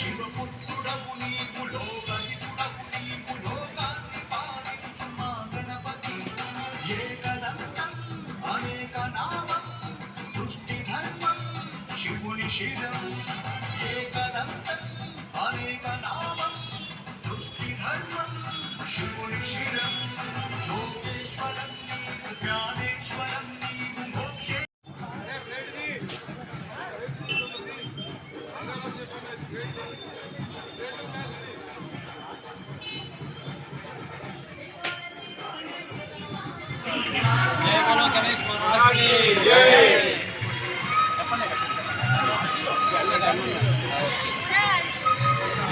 శివపుత్రుడవు నీవు లోకహితుడవు నీవు లోకాన్ని పాలించు మా గణపతి. ఏకదంతం అనేక నామం దృష్టి ధర్మం శివుని శిరం. ఏకదంతం అనేక నామం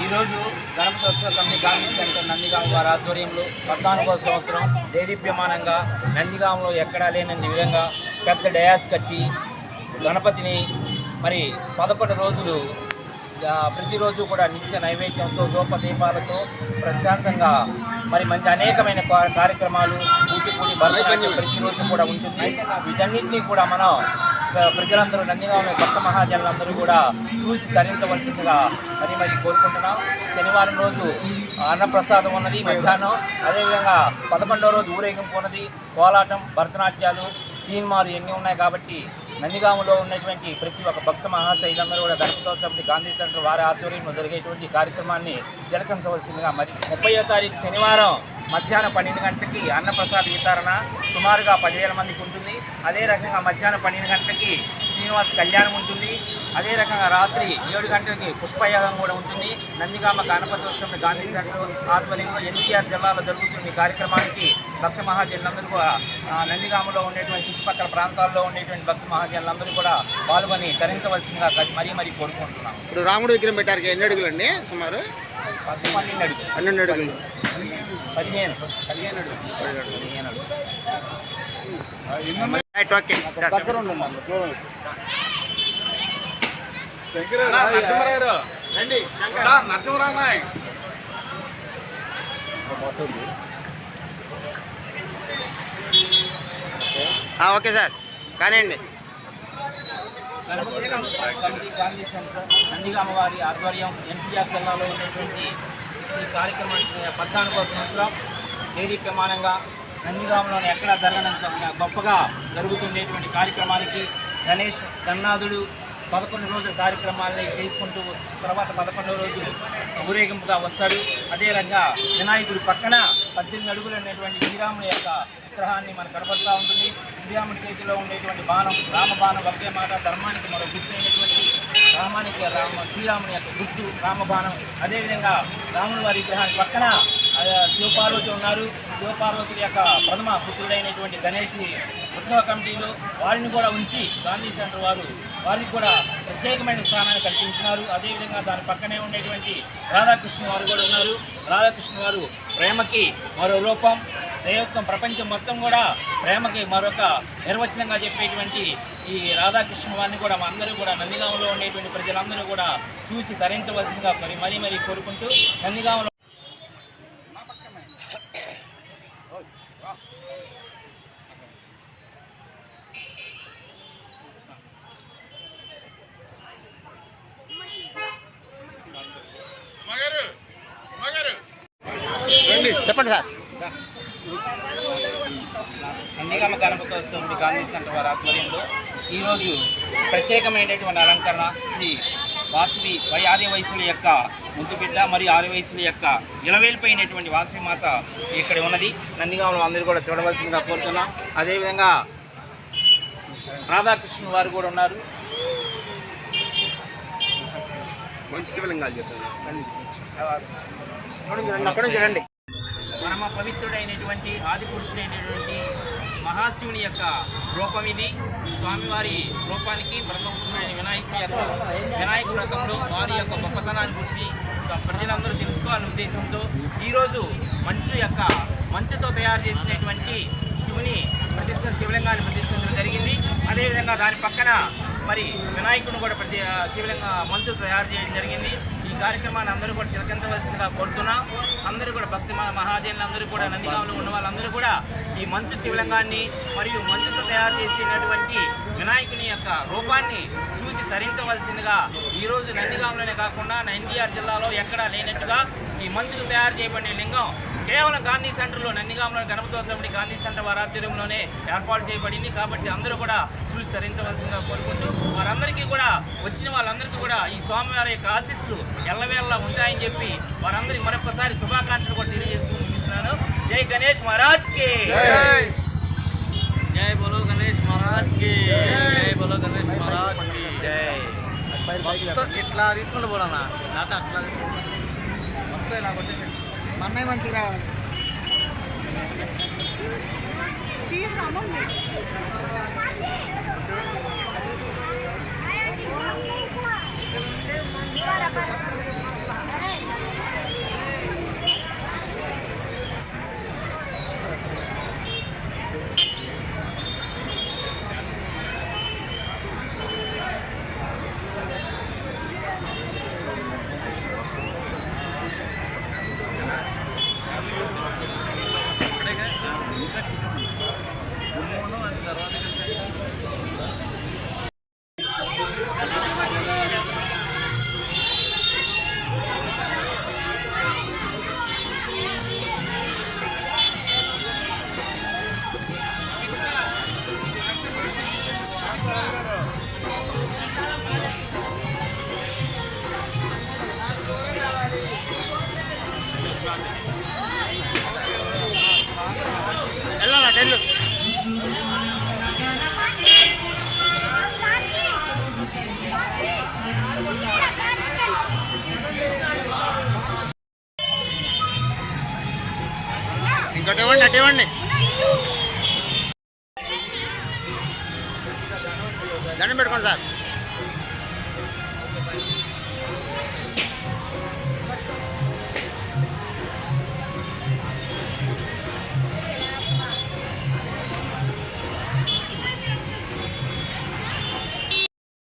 ఈరోజు గణపతోత్సవ కమిటీ గాంధీ సెంటర్ నందిగామ వారి ఆధ్వర్యంలో పద్నాలుగో సంవత్సరం దేదీప్యమానంగా నందిగామలో ఎక్కడా లేనన్ని విధంగా పెద్ద డయాస్ కట్టి గణపతిని మరి పదకొండు రోజులు ప్రతిరోజు కూడా నిత్య నైవేద్యంతో దీపాలతో ప్రశాంతంగా మరి మంచి అనేకమైన కార్యక్రమాలు కూచిపూడి భరతనాట్యం ప్రతిరోజు కూడా ఉంటుంది. వీటన్నింటినీ కూడా మనం ప్రజలందరూ నందిగామ భక్త మహాజనులందరూ కూడా చూసి తరించవలసిందిగా మరి మరి కోరుకుంటున్నాం. శనివారం రోజు అన్నప్రసాదం ఉన్నది మధ్యాహ్నం. అదేవిధంగా పదకొండవ రోజు ఊరేగింపు ఉన్నది కోలాటం భరతనాట్యాలు తీన్మాలు ఎన్ని ఉన్నాయి కాబట్టి నందిగాములో ఉన్నటువంటి ప్రతి ఒక్క భక్త మహాశైలందరూ కూడా దర్శనోత్సవం గాంధీ సెంటర్ వారి ఆధ్వర్యంలో జరిగేటువంటి కార్యక్రమాన్ని తిలకించవలసిందిగా మరి ముప్పయో తారీఖు శనివారం మధ్యాహ్నం పన్నెండు గంటలకి అన్నప్రసాద్ వితరణ సుమారుగా పదివేల మందికి ఉంటుంది. అదే రకంగా మధ్యాహ్నం పన్నెండు గంటలకి శ్రీనివాస్ కళ్యాణం ఉంటుంది. అదే రకంగా రాత్రి ఏడు గంటలకి పుష్పయాగం కూడా ఉంటుంది. నందిగామ గణపతోత్సవం గాంధీ సెంటర్ ఆధ్వర్యంలో ఎన్టీఆర్ జిల్లాలో జరుగుతున్న ఈ కార్యక్రమానికి భక్త మహాజనులందరూ కూడా నందిగామలో ఉండేటువంటి చుట్టుపక్కల ప్రాంతాల్లో ఉండేటువంటి భక్త మహాజనులందరూ కూడా పాల్గొని ధరించవలసిందిగా మరీ మరీ కోరుకుంటున్నాం. ఇప్పుడు రాముడు విగ్రహం పెట్టారు ఎన్ని అడుగులు అండి సుమారు? పన్నెండు అడుగు. పన్నెండు అడుగులు. పదిహేను. పదిహేను అడుగు. పదిహేను రైట్ ఓకే ఆ, ఓకే సార్. కానివ్వండి. గాంధీ సెంటర్ నందిగామ వారి ఆధ్వర్యం ఎన్టీఆర్ జిల్లాలో ఉండేటువంటి ఈ కార్యక్రమానికి పద్నాలుగో సంవత్సరం తేదీ ప్రమాణంగా నందిగామలోని ఎక్కడా జరగనంత గొప్పగా జరుగుతుండేటువంటి కార్యక్రమానికి గణేష్ గన్నాథుడు పదకొండు రోజుల కార్యక్రమాలని చేసుకుంటూ తర్వాత పదకొండవ రోజు ఊరేగింపుగా వస్తాడు. అదే వినాయకుడి పక్కన పద్దెనిమిది అడుగులు ఉన్నటువంటి శ్రీరాముని యొక్క విగ్రహాన్ని మనకు కనబడుతూ ఉంటుంది. శ్రీరాముడి చేతిలో ఉండేటువంటి బాణం రామ బాణం ఒకే మాట ధర్మానికి మరో గుర్తు అయినటువంటి రామానికి రామ శ్రీరాముని యొక్క గుర్తు రామబాణం అదేవిధంగా రాముని వారి విగ్రహానికి పక్కన శివపార్వతి ఉన్నారు. శివపార్వతుల యొక్క ప్రథమ పుత్రుడైనటువంటి గణేష్ ఉత్సవ కమిటీలు వారిని కూడా ఉంచి గాంధీ సెంటర్ వారు వారికి కూడా ప్రత్యేకమైన స్థానాన్ని కల్పించినారు. అదేవిధంగా దాని పక్కనే ఉండేటువంటి రాధాకృష్ణ వారు కూడా ఉన్నారు. రాధాకృష్ణ వారు ప్రేమకి మరో రూపం దైవత్వం ప్రపంచం మొత్తం కూడా ప్రేమకి మరొక నిర్వచనంగా చెప్పేటువంటి ఈ రాధాకృష్ణ వారిని కూడా మా అందరూ కూడా నందిగామలో ఉండేటువంటి ప్రజలందరూ కూడా చూసి ధరించవలసిందిగా మరి మరీ మరీ కోరుకుంటూ నందిగామలో చెప్పండి సార్. నందిగామ గణపతోత్సవం గాంధీ సెంటర్ వారి ఆధ్వర్యంలో ఈరోజు ప్రత్యేకమైనటువంటి అలంకరణ శ్రీ వాసవి వై ఆది వయసుల యొక్క ముద్దుబిడ్డ మరియు ఆరు వయసుల యొక్క ఇలవేలిపోయినటువంటి వాసవి మాత ఇక్కడ ఉన్నది. నందిగామలో అందరూ కూడా చూడవలసిందిగా కోరుతున్నాం. అదేవిధంగా రాధాకృష్ణ వారు కూడా ఉన్నారు. మంచి శివలింగాలు చెప్తాను రండి. పరమ పవిత్రుడైనటువంటి ఆది పురుషుడైనటువంటి మహాశివుని యొక్క రూపం ఇది. స్వామివారి రూపానికి బ్రహ్మపుత్రుడైన వినాయకుడి యొక్క వినాయక వ్రతంలో వారి యొక్క గొప్పతనాన్ని గురించి ప్రజలందరూ తెలుసుకోవాలనే ఉద్దేశంతో ఈరోజు మంచు యొక్క మంచుతో తయారు చేసినటువంటి శివుని ప్రతిష్ట శివలింగాన్ని ప్రతిష్ఠించడం జరిగింది. అదేవిధంగా దాని పక్కన మరి వినాయకుడిని కూడా ప్రతి శివలింగ మంచు తయారు చేయడం జరిగింది. కార్యక్రమాన్ని అందరూ కూడా తిలకించవలసిందిగా కోరుతున్నాం. అందరూ కూడా భక్తి మహాజనులు అందరూ కూడా నందిగాంలో ఉన్న వాళ్ళందరూ కూడా ఈ మంచు శివలింగాన్ని మరియు మంచుతో తయారు చేసినటువంటి వినాయకుని యొక్క రూపాన్ని చూసి తరించవలసిందిగా ఈరోజు నందిగాంలోనే కాకుండా ఎన్టీఆర్ జిల్లాలో ఎక్కడా లేనట్టుగా ఈ మంచుతో తయారు చేయబడిన లింగం కేవలం గాంధీ సెంటర్లో నందిగాంలో గణపతోత్సవం గాంధీ సెంటర్ వారి ఆధ్వర్యంలోనే ఏర్పాటు చేయబడింది. కాబట్టి అందరూ కూడా చూసి తరించవలసిందిగా కోరుకుంటూ వారందరికీ కూడా వచ్చిన వాళ్ళందరికీ కూడా ఈ స్వామివారి యొక్క ఆశీస్సులు ఎల్లవేళలా ఉంటాయని చెప్పి వారందరికీ మరొకసారి శుభాకాంక్షలు కూడా తెలియజేస్తూ ముగిస్తున్నాను. జై గణేష్ మహారాజ్కి. జై బోలో గణేష్ మహారాజ్కి. జై బోలో గణేష్ మహారాజ్కి. జై. మొత్తం ఇట్లా తీసుకుంటూ పోరానా? నాట అట్లా తీసుకుంటూ మొత్తం ఇలా కొట్టేసి అన్నయ్య మంచిగా రావాలి వెళ్ళాలా ఇంకోటి ఇవ్వండి అటు ఇవ్వండి దండం పెట్టుకోండి సార్.